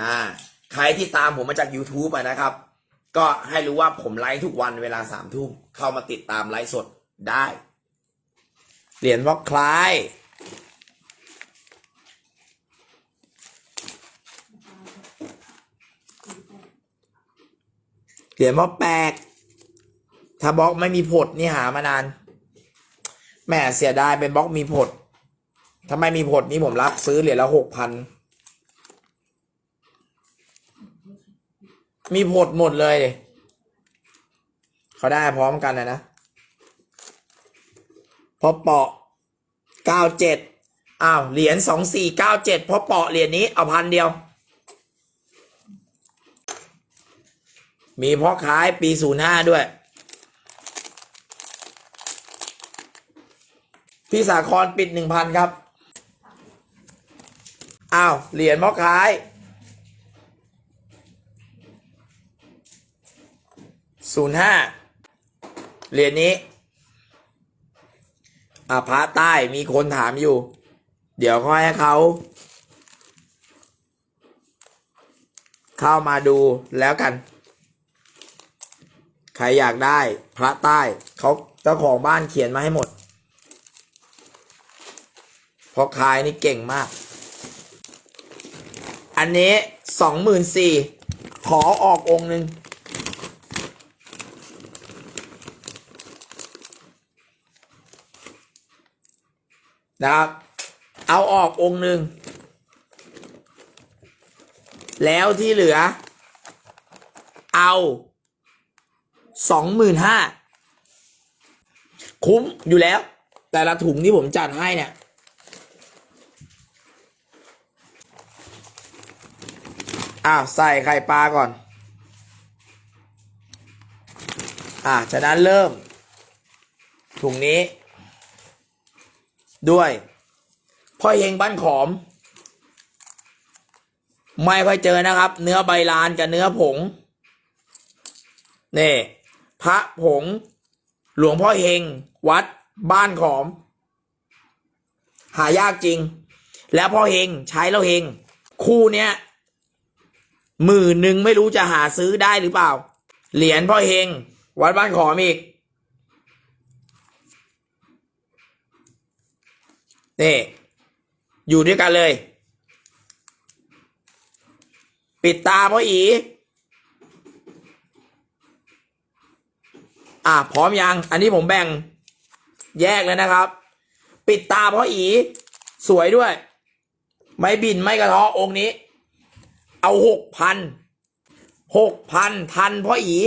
อ่าใครที่ตามผมมาจาก YouTube อะนะครับ ก็ให้รู้ว่าผมไลฟ์ทุกวันเวลาสามทุ่มเข้ามาติดตามไลฟ์สดได้เหรียญบล็อกคล้ายเหรียญบล็อกแปลกถ้าบล็อกไม่มีผดนี่หามานานแหม่เสียดายเป็นบล็อกมีผดถ้าไม่มีผดนี่ผมรับซื้อเหรียญละหกพัน มีผดหมดเลย เขาได้พร้อมกันนะนะ พอเปาะเก้าเจ็ดอ้าวเหรียญสองสี่เก้าเจ็ดพอเปาะเหรียญนี้เอาพันเดียว มีพ่อขายปีศูนย์ห้าด้วย พี่สาครปิดหนึ่งพันครับ อ้าวเหรียญพ่อขาย ศูนย์ห้าเหรียญนี้อาพระใต้มีคนถามอยู่ เดี๋ยวค่อยให้เขาเข้ามาดูแล้วกัน ใครอยากได้ พระใต้เขาเจ้าของบ้านเขียนมาให้หมดเพราะขายนี่เก่งมาก อันนี้สองหมื่นสี่ขอออกองค์หนึ่ง นะครับ เอาออกองค์หนึ่ง แล้วที่เหลือ เอาสองหมื่นห้าคุ้มอยู่แล้ว แต่ละถุงที่ผมจัดให้เนี่ยอ้าใส่ไข่ปลาก่อน อ่าฉะนั้นเริ่ม ถุงนี้ ด้วยพ่อเฮงบ้านขอม ไม่ค่อยเจอนะครับ เนื้อใบลานกับเนื้อผงนี่พระผง หลวงพ่อเฮง วัดบ้านขอม หายากจริง แล้วพ่อเฮงใช้แล้วเฮง คู่เนี้ยหมื่นหนึ่งไม่รู้จะหาซื้อได้หรือเปล่า เหรียญพ่อเฮง วัดบ้านขอมอีก นี่ อยู่ด้วยกันเลย ปิดตาพ่ออีอะพร้อมยัง อันนี้ผมแบ่งแยกเลยนะครับ ปิดตาพ่ออี สวยด้วย ไม่บินไม่กระทาะองค์นี้ เอาหกพันหกพันทันพ่ออี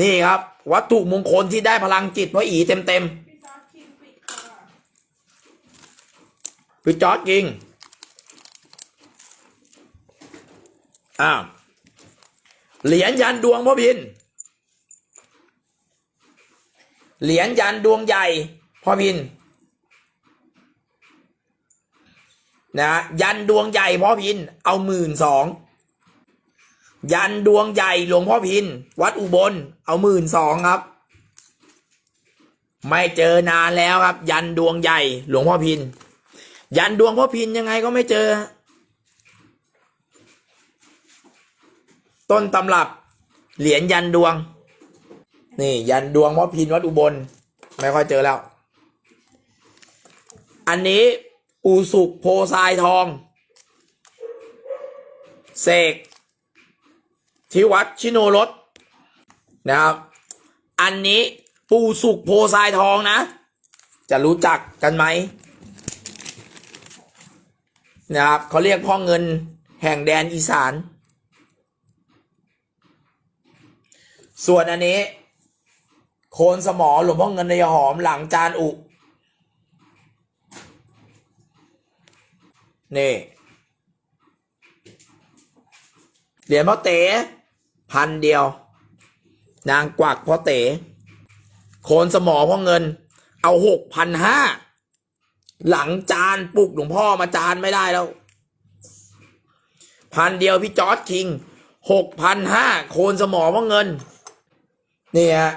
นี่ครับ วัตถุมงคลที่ได้พลังจิตพ่ออีเต็มเต็มๆ พี่จอร์จคิงปิดค่ะ พี่จอร์ดจริง อ้าว เหรียญยันดวงพ่อพิน เหรียญยันดวงใหญ่พ่อพิน นะยันดวงใหญ่พ่อพิน เอาหมื่นสอง ยันดวงใหญ่หลวงพ่อพิน วัดอุบล เอาหมื่นสองครับ ไม่เจอนานแล้วครับ ยันดวงใหญ่หลวงพ่อพิน ยันดวงพ่อพินยังไงก็ไม่เจอ ต้นตำรับ เหรียญยันดวง นี่ ยันดวงพ่อพินวัดอุบล ไม่ค่อยเจอแล้ว อันนี้ปูสุกโพทรายทอง เสกที่วัดชิโนรสนะครับ อันนี้ปูสุกโพทรายทองนะ จะรู้จักกันไหม นะครับเขาเรียกพ่อเงินแห่งแดนอีสาน ส่วนอันนี้ โคนสมอหลวงพ่อเงินในหอมหลังจานอุ นี่เหรียญพ่อเต๋พันเดียว นางกวักพ่อเต๋โคนสมอพ่อเงิน เอาหกพันห้า หลังจานปลุกหลวงพ่อมาจานไม่ได้แล้ว พันเดียวพี่จอร์ดคิงหกพันห้าโคนสมอพ่อเงินนี่ฮะ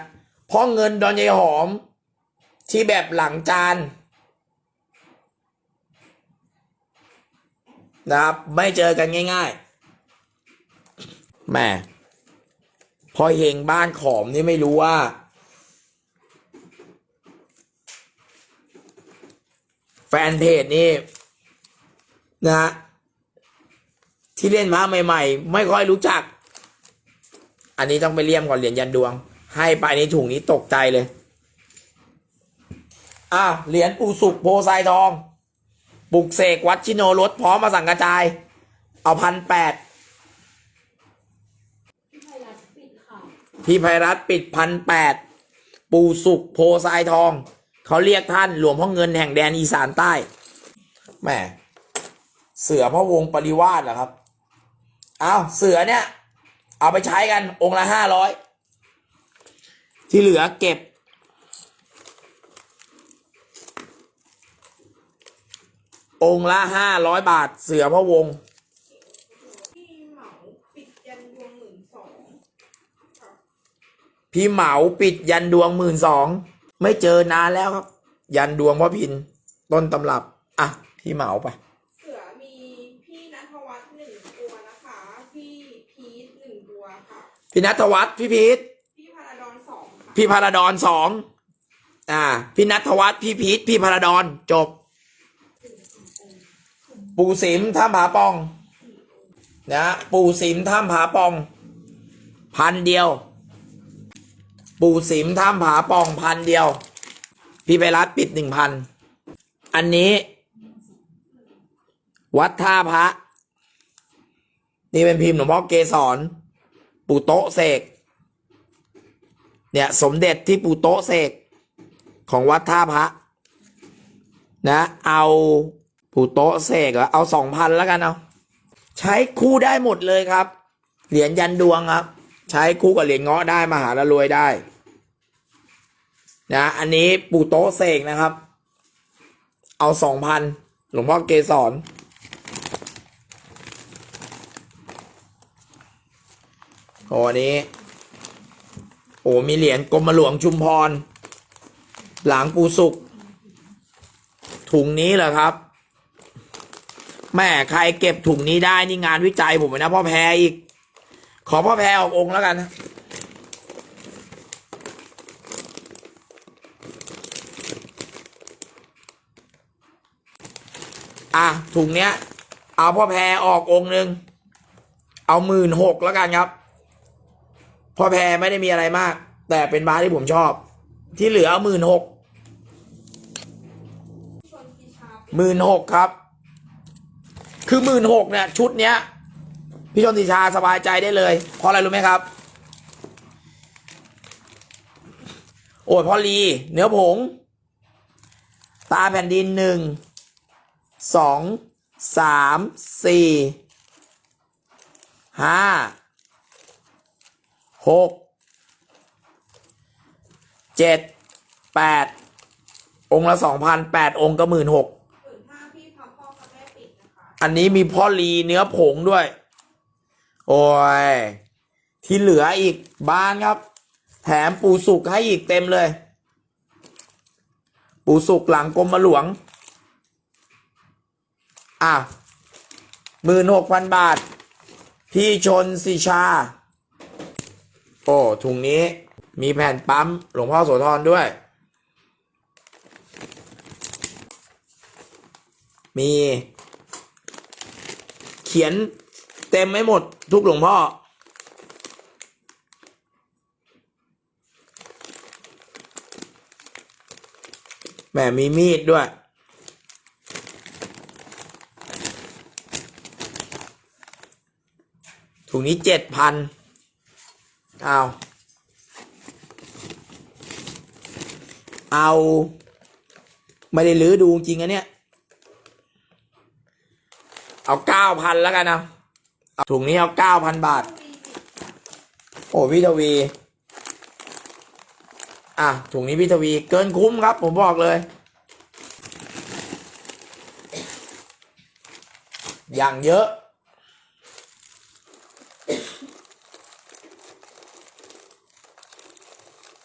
พ่อเงินดอนยายหอม ที่แบบหลังจานนะครับ ไม่เจอกันง่ายๆแม่พอเฮงบ้านขอมนี่ไม่รู้ว่า แฟ นเพจนี่นะที่เล่นมาใหม่ ๆ ไม่ค่อยรู้จัก อันนี้ต้องไปเลี่ยมก่อนเหรียญยันดวง ให้ไปในถุงนี้ตกใจเลยอะเหรียญปูสุกโพไซทองปลุกเสกวัดชิโนรสพร้อมมาสั่งกระจาย เอาพันแปดพี่ไพรัตน์ปิดค่ะพี่ไพรัตน์ปิดพันแปดปูสุกโพไซทอง เขาเรียกท่านหลวงพ่อเงินแห่งแดนอีสานใต้แหมเสือพระวงศ์ปริวาสเหรอครับอ้าวเสือเนี่ย เอาไปใช้กันองค์ละห้าร้อยที่เหลือเก็บ องค์ละห้าร้อยบาท เสือพระวงศ์พี่เหมาปิดยันดวงหมื่นสอง ค่ะพี่เหมาปิดยันดวงหมื่นสองไม่เจอนานแล้วครับ ยันดวงพ่อพินต้นตำรับ อะพี่เหมาไป เสือมีพี่นัทวัฒน์หนึ่งตัวนะคะ พี่พีทหนึ่งตัวค่ะ พี่นัทวัฒน์พี่พีทพี่พาราดอนสองค่ะพี่พาราดอนสองอ่า พี่นัทวัฒน์พี่พีทพี่พาราดอนจบ ปูสิมท่ามผาปอง นะ ปูสิมท่ามผาปอง พันเดียว ปู่สิมท่ามผาปองพันเดียว พี่ไปรัดปิดหนึ่งพัน อันนี้ วัดท่าพระ นี่เป็นพิมพ์หลวงพ่อเกสรปู่โต๊ะเสก เนี่ย สมเด็จที่ปู่โต๊ะเสก ของวัดท่าพระ นะ เอาปู่โต๊ะเสกเอเอาสองพันแล้วกันเอา ใช้คู่ได้หมดเลยครับ เหรียญยันดวงครับ ใช้คู่กับเหรียญเงาะได้มหาละรวยได้นะอันนี้ปู่โต๊ะเสกนะครับ เอาสองพันหลวงพ่อเกสรโอ้นี้ โอ้มีเหรียญกรมหลวงชุมพร หลังปูสุกถุงนี้เหรอครับ แม่ใครเก็บถุงนี้ได้นี่งานวิจัยผมนะพ่อแพรอีก ขอพ่อแพรออกองค์แล้วกันอะถุงเนี้ย เอาพ่อแพรออกองค์หนึ่งเอาหมื่นหกแล้วกันครับ พ่อแพรไม่ได้มีอะไรมาก แต่เป็นบาสที่ผมชอบ ที่เหลือหมื่นหกหมื่นหกครับ คือหมื่นหกเนี่ย ชุดเนี้ย พี่ชนติชาสบายใจได้เลยเพราะอะไรรู้ไหมครับ โอ้ยพ่อลีเนื้อผง ตาแผ่นดินหนึ่งสองสามสี่ห้าหกเจ็ดแปดองค์ละสองพันแปดองค์ก็หมื่นหกหมื่นห้าพี่พาพ่อกับแม่ปิดนะคะอันนี้มีพ่อลีเนื้อผงด้วย โอ้ย ที่เหลืออีกบานครับ แถมปูสุกให้อีกเต็มเลย ปูสุกหลังกรมหลวง อะหมื่นหกพันบาท พี่ชนสิชา โอ้ถุงนี้มีแผ่นปั๊ม หลวงพ่อโสธรด้วย มี เขียน เต็มไม่หมดทุกหลวงพ่อ แหมมีมีดด้วย ถุงนี้เจ็ดพันเอาเอา ไม่ได้ลื้อดูจริงอะเนี่ย เอาเก้าพันแล้วกันนะ ถุงนี้เอาเก้าพันบาท โอ้พี่ทวี อะ ถุงนี้พี่ทวีเกินคุ้มครับ ผมบอกเลย อย่างเยอะ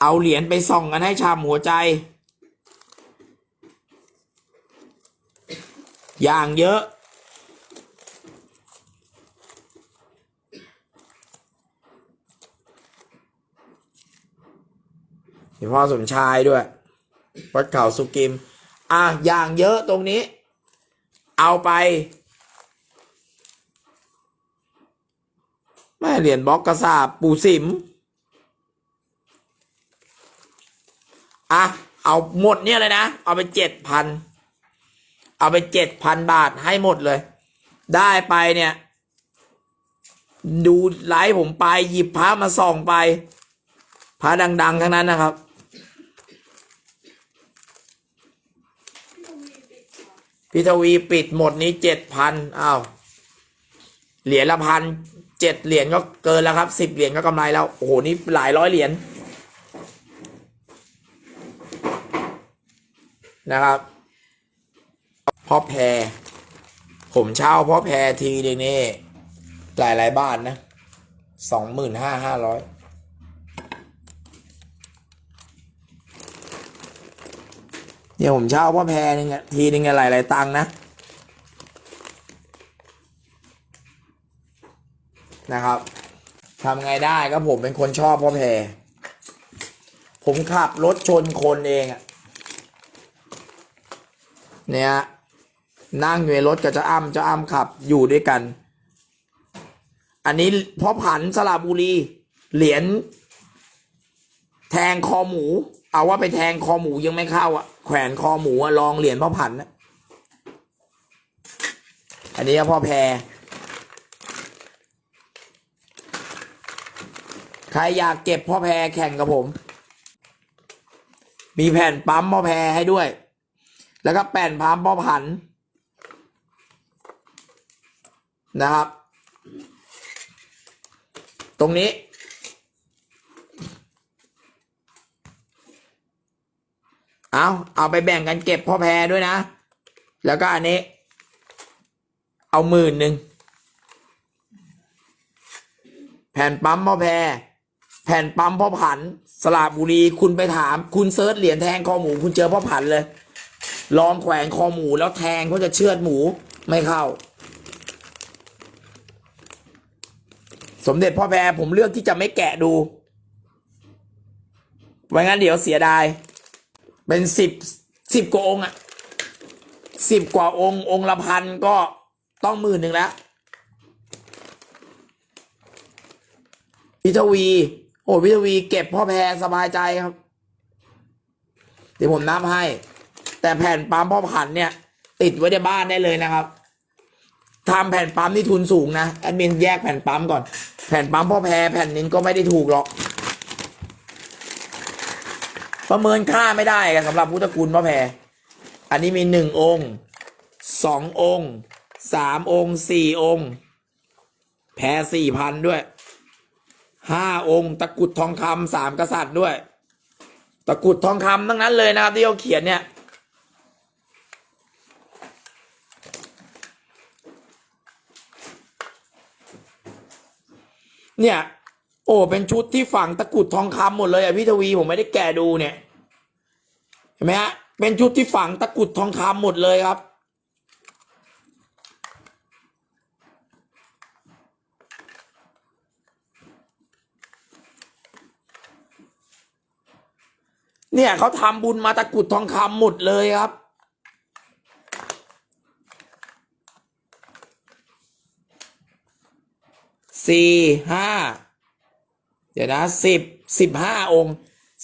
เอาเหรียญไปส่องกันให้ชามหัวใจ อย่างเยอะ พ่อสมชายด้วยวัดเขาสุกิม อะอย่างเยอะตรงนี้ เอาไป แม่เหรียญบล็อกกระสาบปูสิม อะ เอาหมดเนี่ยเลยนะ เอาไปเจ็ดพันเอาไปเจ็ดพันบาทให้หมดเลย ได้ไปเนี่ย ดูไลฟ์ผมไปหยิบพระมาส่องไปพระดัง ๆ ทั้งนั้นนะครับ พิทวีปิดหมดนี้เจ็ดพันอ้าวเหรียญละพันเจ็ดเหรียญก็เกินแล้วครับสิบเหรียญก็กำไรแล้ว โอ้โห นี่หลายร้อยเหรียญนะครับพ่อแพร ผมเช่าพ่อแพรทีเดียวนี่หลายหลายบ้านนะสองหมื่นห้าห้าร้อย เนี่ยผมเช่าพ่อแพรนึงอะทีนึงอะหลายหลายตังค์นะ นะครับทำไงได้ก็ผมเป็นคนชอบพ่อแพรผมขับรถชนคนเองอะเนี่ยนั่งอยู่ในรถกับเจ้าอ้ำเจ้าอ้ำขับอยู่ด้วยกัน อันนี้พ่อผันสระบุรี เหรียญแทงคอหมู เอาว่าไปแทงคอหมูยังไม่เข้าอะ แขวนคอหมูลองเหรียญพ่อผันนะอันนี้ก็พ่อแพร ใครอยากเก็บพ่อแพรแข่งกับผม มีแผ่นปั๊มพ่อแพรให้ด้วย แล้วก็แผ่นปั๊มพ่อผัน นะครับ ตรงนี้ เอาเอาไปแบ่งกันเก็บพ่อแพรด้วยนะ แล้วก็อันนี้ เอาหมื่นหนึ่งแผ่นปั๊มพ่อแพรแผ่นปั๊มพ่อผันสระบุรีคุณไปถาม คุณเซิร์ชเหรียญแทงคอหมูคุณเจอพ่อผันเลย ลองแขวนคอหมูแล้วแทงเขาจะเชือดหมูไม่เข้า สมเด็จพ่อแพรผมเลือกที่จะไม่แกะดูไม่งั้นเดี๋ยวเสียดาย เป็นสิบสิบกว่าองค์อะสิบกว่าองค์องค์ละพันก็ต้องหมื่นหนึ่งแล้วพิทวี โอ้พิทวีเก็บพ่อแพรสบายใจครับ เดี๋ยวผมนับให้ แต่แผ่นปั๊มพ่อผันเนี่ย ติดไว้ในบ้านได้เลยนะครับทำแผ่นปั๊มนี่ทุนสูงนะแอดมินแยกแผ่นปั๊มก่อน แผ่นปั๊มพ่อแพรแผ่นนึงก็ไม่ได้ถูกหรอก ประเมินค่าไม่ได้กันสำหรับพุทธคุณพ่อแพรอันนี้มีหนึ่งองค์สององค์สามองค์สี่องค์ แพรสี่พันด้วยห้าองค์ตะกุดทองคำสามกษัตริย์ด้วย ตะกุดทองคำทั้งนั้นเลยนะครับที่เขาเขียนเนี่ยเนี่ย อ้เป็นชุดที่ฝังตะกุดทองคำหมดเลยอะพี่ทวีผมไม่ได้แกะดูเนี่ยเห็นไหมฮะเป็นชุดที่ฝังตะกุดทองคำหมดเลยครับ เนี่ยเขาทำบุญมาตะกุดทองคำหมดเลยครับสี่ห้า เดี๋ยวนะสิบสิบห้าองค์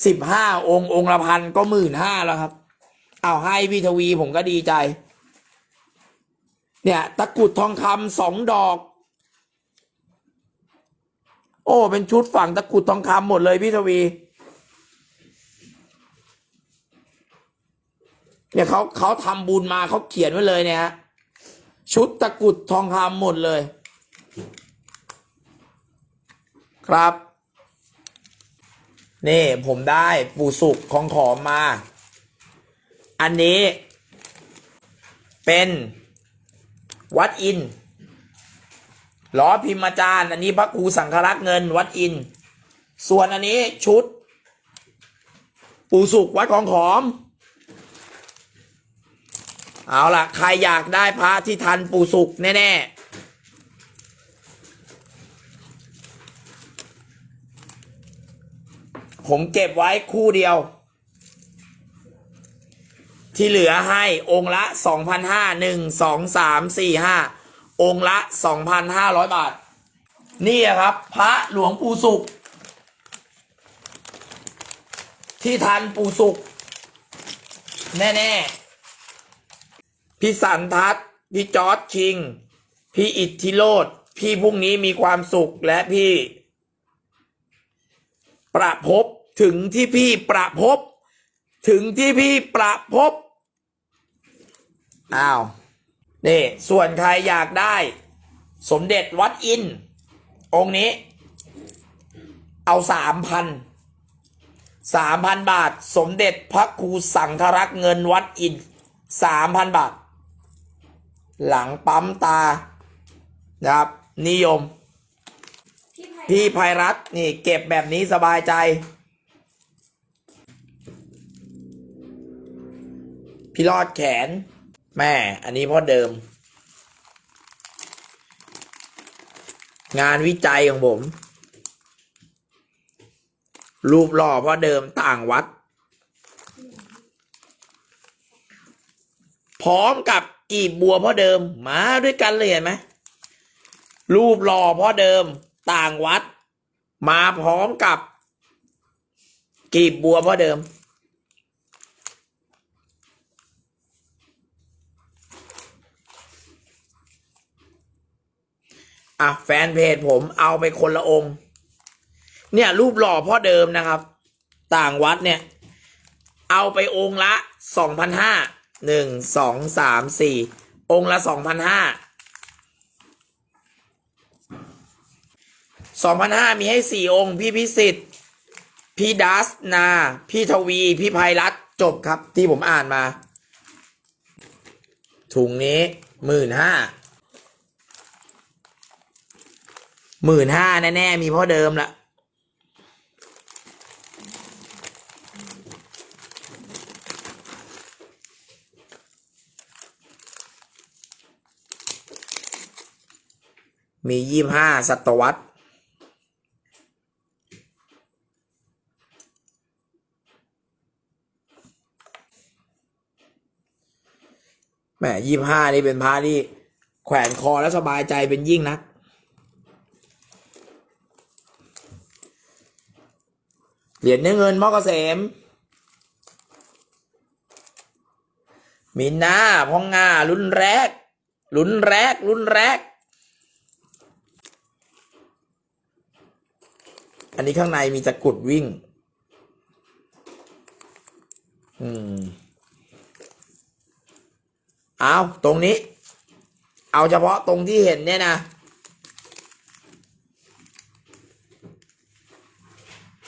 สิบห้าองค์องค์ละพันก็หมื่นห้าแล้วครับ เอาให้พี่ทวีผมก็ดีใจ เนี่ย ตะกรุดทองคำสองดอก โอ้ เป็นชุดฝั่งตะกรุดทองคำหมดเลยพี่ทวี เนี่ยเขาเขาทำบุญมาเขาเขียนไว้เลยเนี่ยชุดตะกรุดทองคำหมดเลย ครับ นี่ผมได้ปู่สุกของขอมมา อันนี้ เป็นวัดอินล้อพิมพ์อาจารย์ อันนี้พระครูสังฆรักษ์เงินวัดอิน ส่วนอันนี้ชุด ปู่สุกวัดของขอม เอาล่ะ ใครอยากได้พระที่ทันปู่สุกแน่ ๆ ผมเก็บไว้คู่เดียว ที่เหลือให้องค์ละสองพันห้าหนึ่งสองสามสี่ห้าองค์ละสองพันห้าร้อยบาท นี่ครับ พระหลวงปู่สุข ที่ทันปู่สุข แน่ๆ พี่สันทัศพี่จอร์ดคิง พี่อิทธิโรดพี่พรุ่งนี้มีความสุขและพี่ ประพบ ถึงที่พี่ประพบ ถึงที่พี่ประพบอ้าวนี่ส่วนใครอยากได้ สมเด็จวัดอิน องค์นี้ เอาสามพันสามพันบาท สมเด็จพระครูสังฆรักษ์เงินวัดอินสามพันบาท หลังปั๊มตานะครับนิยม พี่ไพพี่ภัยรัตน์นี่เก็บแบบนี้สบายใจ พี่รอดแขน แม่ อันนี้พ่อเดิม งานวิจัยของผม รูปหล่อพ่อเดิมต่างวัด พร้อมกับกีบบัวพ่อเดิมมาด้วยกันเลยเห็นไหมรูปหล่อพ่อเดิมต่างวัด มาพร้อมกับกีบบัวพ่อเดิม อะแฟนเพจผมเอาไปคนละองค์ เนี่ยรูปหล่อพ่อเดิมนะครับ ต่างวัดเนี่ย เอาไปองค์ละสองพันห้าหนึ่งสองสามสี่องค์ละสองพันห้าสองพันห้ามีให้สี่องค์ พี่พิสิทธิ์ พี่ดัสนา พี่ทวี พี่ภัยรัตจบครับที่ผมอ่านมา ถุงนี้หมื่นห้า หมื่นห้าแน่ๆมีพ่อเดิมละมียี่ห้าศตวรรษแหมยี่ห้านี่เป็นพระที่แขวนคอแล้วสบายใจเป็นยิ่งนัก เหรียญเนื้อเงินมอเกษมมินนาพองงารุ่นแรกรุ่นแรกรุ่นแรก อันนี้ข้างในมีตะกรุดวิ่ง อืม เอาตรงนี้ เอาเฉพาะตรงที่เห็นเนี่ยนะ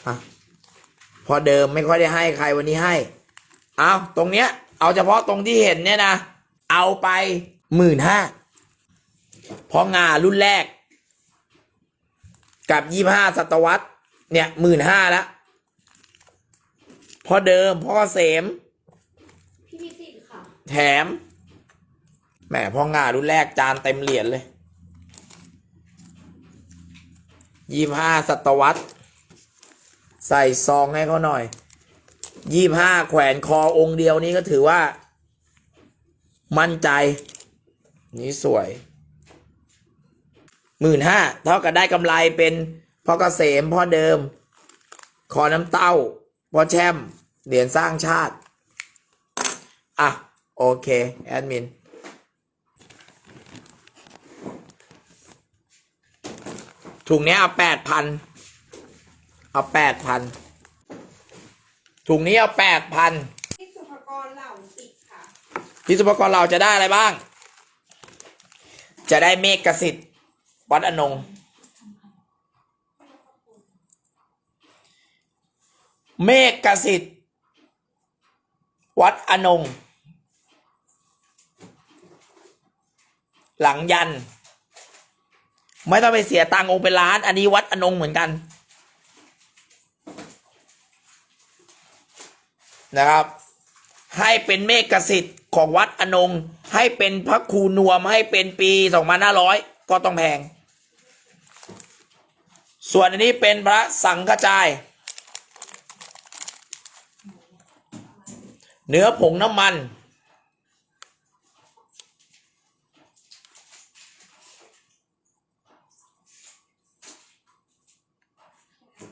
อะ พอเดิมไม่ค่อยได้ให้ใครวันนี้ให้ เอาตรงเนี้ย เอาเฉพาะตรงที่เห็นเนี่ยนะ เอาไปหมื่นห้าพองารุ่นแรก กับยี่ห้าศตวรรษ เนี่ยหมื่นห้าแล้วพอเดิมพ่อเสมพี่พิสิทธิ์ค่ะ แถมแหมพ่องารุ่นแรกจานเต็มเหรียญเลยยี่ห้าศตวรรษ ใส่ซองให้เขาหน่อยยี่ห้าแขวนคอองค์เดียวนี้ก็ถือว่า มั่นใจ นี่สวยหมื่นห้าเท่ากับได้กำไรเป็นพ่อเกษมพ่อเดิมคอน้ำเต้าพ่อแช่มเหรียญสร้างชาติ อะ โอเค แอดมินถุงนี้เอาแปดพัน เอาแปดพันถุงนี้เอาแปดพันพี่สุภกรเหล่าติดค่ะพิสุภกรเราจะได้อะไรบ้าง จะได้เมฆกสิทธิ์วัดอนงเมฆกสิทธิ์วัดอนง หลังยัน ไม่ต้องไปเสียตังค์องค์เป็นล้าน อันนี้วัดอนงเหมือนกัน นะครับ ให้เป็นเมฆสิทธิ์ของวัดอนงให้เป็นพระครูนวมให้เป็นปีสองพันห้าร้อยก็ต้องแพง ส่วนอันนี้เป็นพระสังฆจาย เนื้อผงน้ำมัน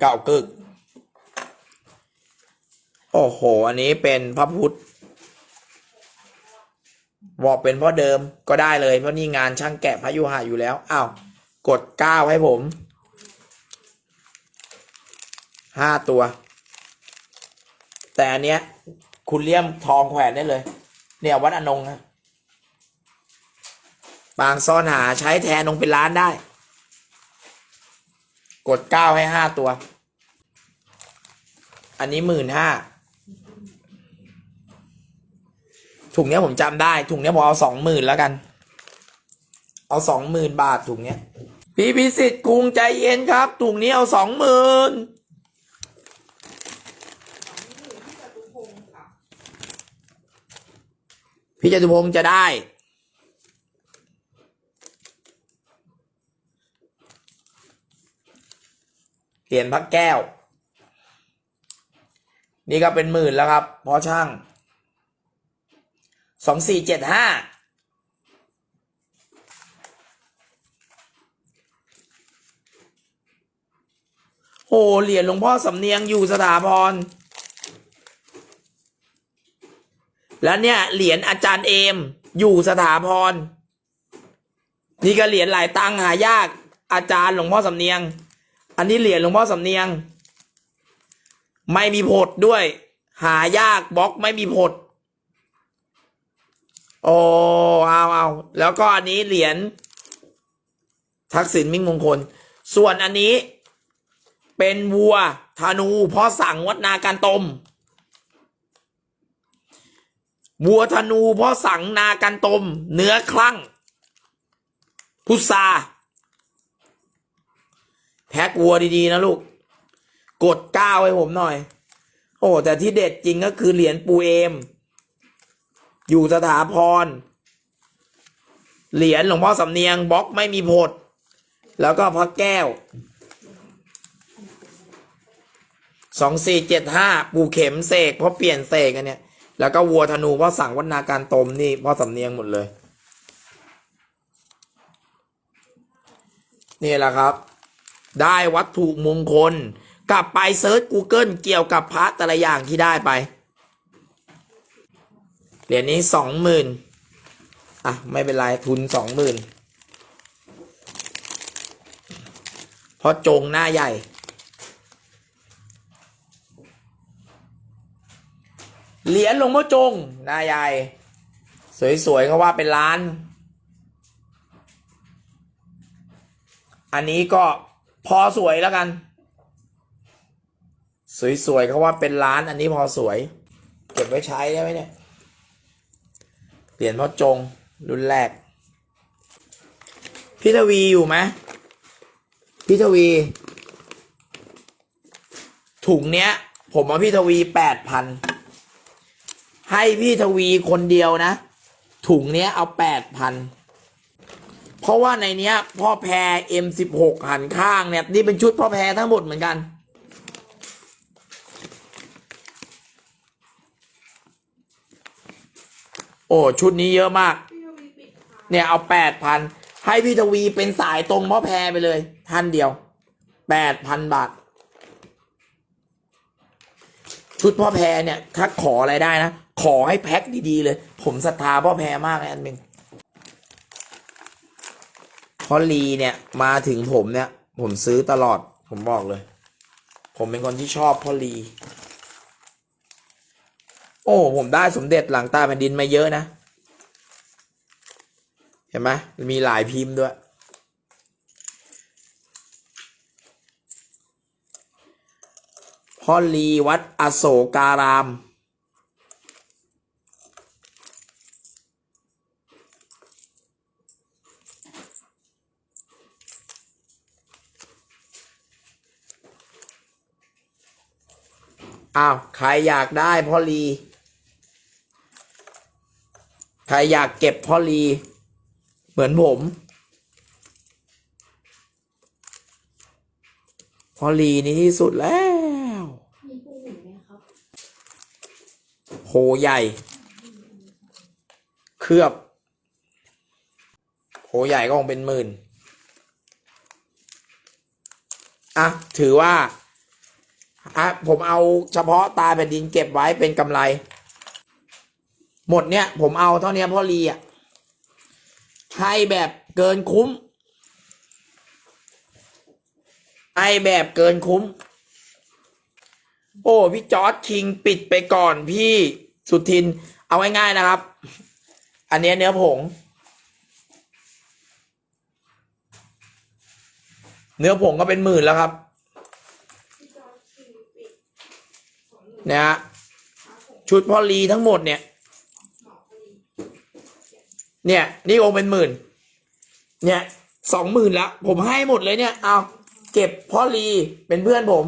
เก่ากึก โอ้โห อันนี้เป็นพระพุทธบอกเป็นพ่อเดิมก็ได้เลย เพราะนี่งานช่างแกะพระยุหะอยู่แล้วอ้าวกดเก้าให้ผมห้าตัว แต่อันเนี้ย คุณเลี่ยมทองแขวนได้เลย เนี่ยวัดอนงนะบางซ่อนหาใช้แทนองเป็นล้านได้ กดเก้าให้ห้าตัว อันนี้หมื่นห้า ถุงเนี้ยผมจำได้ ถุงเนี้ยผมเอาสองหมื่นแล้วกัน เอาสองหมื่นบาทถุงเนี้ย พี่พิสิทธิ์กรุงใจเย็นครับ ถุงนี้เอาสองหมื่นพี่จตุพงศ์ค่ะพี่จตุพงจะได้เหรียญพระแก้ว นี่ก็เป็นหมื่นแล้วครับ พอช่าง สองสี่เจ็ดห้าโอ้เหรียญหลวงพ่อสำเนียงอยู่สถาพร แล้วเนี่ย เหรียญอาจารย์เอม อยู่สถาพร นี่ก็เหรียญหลายตังหายาก อาจารย์หลวงพ่อสำเนียง อันนี้เหรียญหลวงพ่อสำเนียง ไม่มีผดด้วย หายากบล็อกไม่มีผด โอ้เอาเอาแล้วก็อันนี้เหรียญทักษิณมิ่งมงคล ส่วนอันนี้ เป็นวัวธนูพ่อสั่งวัดนาการตม วัวธนูพ่อสั่งนากันตม เนื้อคลั่ง พุทราแพ็กวัวดีๆ นะลูก กดก้าวให้ผมหน่อย โอ้ แต่ที่เด็ดจริงก็คือเหรียญปูเอม อยู่สถาพร เหรียญหลวงพ่อสำเนียงบล็อกไม่มีผด แล้วก็พระแก้ว สองสี่เจ็ดห้าปูเข็มเสกเพราะเปลี่ยนเสกอันเนี้ย แล้วก็วัวธนูพ่อสั่งวัฒนาการตมนี่พ่อสำเนียงหมดเลย นี่แหละครับ ได้วัตถุมงคล กลับไปเซิร์ช Google เกี่ยวกับพระแต่ละอย่างที่ได้ไป เหรียญนี้สองหมื่นอะ ไม่เป็นไร ทุนสองหมื่นเพราะจงหน้าใหญ่ เหรียญหลวงพ่อจง หน้าใหญ่ สวยๆเขาว่าเป็นล้าน อันนี้ก็พอสวยแล้วกัน สวยๆเขาว่าเป็นล้าน อันนี้พอสวย เก็บไว้ใช้ได้ไหมเนี่ย เหรียญพ่อจง รุ่นแรก พี่ทวีอยู่ไหมพี่ทวี ถุงเนี้ย ผมเอาพี่ทวีแปดพันให้พี่ทวีคนเดียวนะ ถุงเนี้ยเอาแปดพันเพราะว่าในเนี้ย พ่อแพร M16 หันข้างเนี่ย นี่เป็นชุดพ่อแพรทั้งหมดเหมือนกัน โอ้ชุดนี้เยอะมาก เนี่ยเอาแปดพันให้พี่ทวีเป็นสายตรงพ่อแพรไปเลยท่านเดียวแปดพันบาท ชุดพ่อแพรเนี่ย ถ้าขออะไรได้นะ ขอให้แพ็คดีๆเลย ผมศรัทธาพ่อแพรมากเลยอันหนึ่งพราะลีเนี่ยมาถึงผมเนี่ย ผมซื้อตลอดผมบอกเลย ผมเป็นคนที่ชอบพ่อลี โอ้ผมได้สมเด็จหลังตาแผ่นดินมาเยอะนะ เห็นไหมมีหลายพิมพ์ด้วย พ่อลีวัดอโศการาม อ้าว ใครอยากได้พ่อลี รอยากเก็บพ่อลี เหมือนผมพ่อลีนี่ที่สุดแล้วมีผู้หญิงไหมครับโหใหญ่ เคลือบ โหใหญ่ก็คงเป็นหมื่น อะ ถือว่าอะผมเอาเฉพาะตาแผ่นดินเก็บไว้เป็นกำไร หมดเนี่ยผมเอาเท่านี้พ่อลีอะให้แบบเกินคุ้มให้แบบเกินคุ้ม โอ้พี่จอร์ดคิงปิดไปก่อนพี่สุทิน เอาง่ายๆนะครับ อันเนี้ยเนื้อผง เนื้อผงก็เป็นหมื่นแล้วครับพี่จอร์จคิงปิดสองหนึ่งนะฮะขาผมชุดพอลีทั้งหมดเนี่ยหมอกพอดี เนี่ย นี่องค์เป็นหมื่น เนี่ยสองหมื่นแล้วผมให้หมดเลยเนี่ย เอาเก็บพ่อลีเป็นเพื่อนผม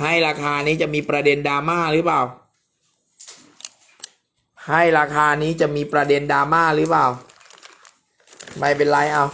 ให้ราคานี้จะมีประเด็นดราม่าหรือเปล่า ให้ราคานี้จะมีประเด็นดราม่าหรือเปล่า ไม่เป็นไรเอา